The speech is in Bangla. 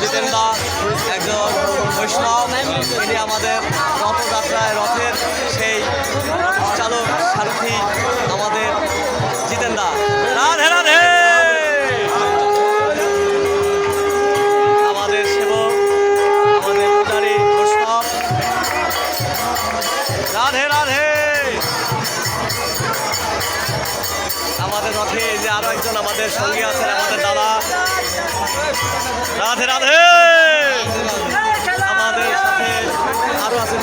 জিতেন্দা একজন বৈষ্ণব তিনি আমাদের রথযাত্রায় রথের সেই চালক সারথি আমাদের জিতেন্দা। রাধে রাধে! আমাদের সেবক আমাদের পূজারী বৈষ্ণব। রাধে রাধে! আমাদের রথে যে আরও একজন আমাদের সঙ্গী আছেন আমাদের দাদা। রাধে রাধে। আমাদের সাথে আরও আছেন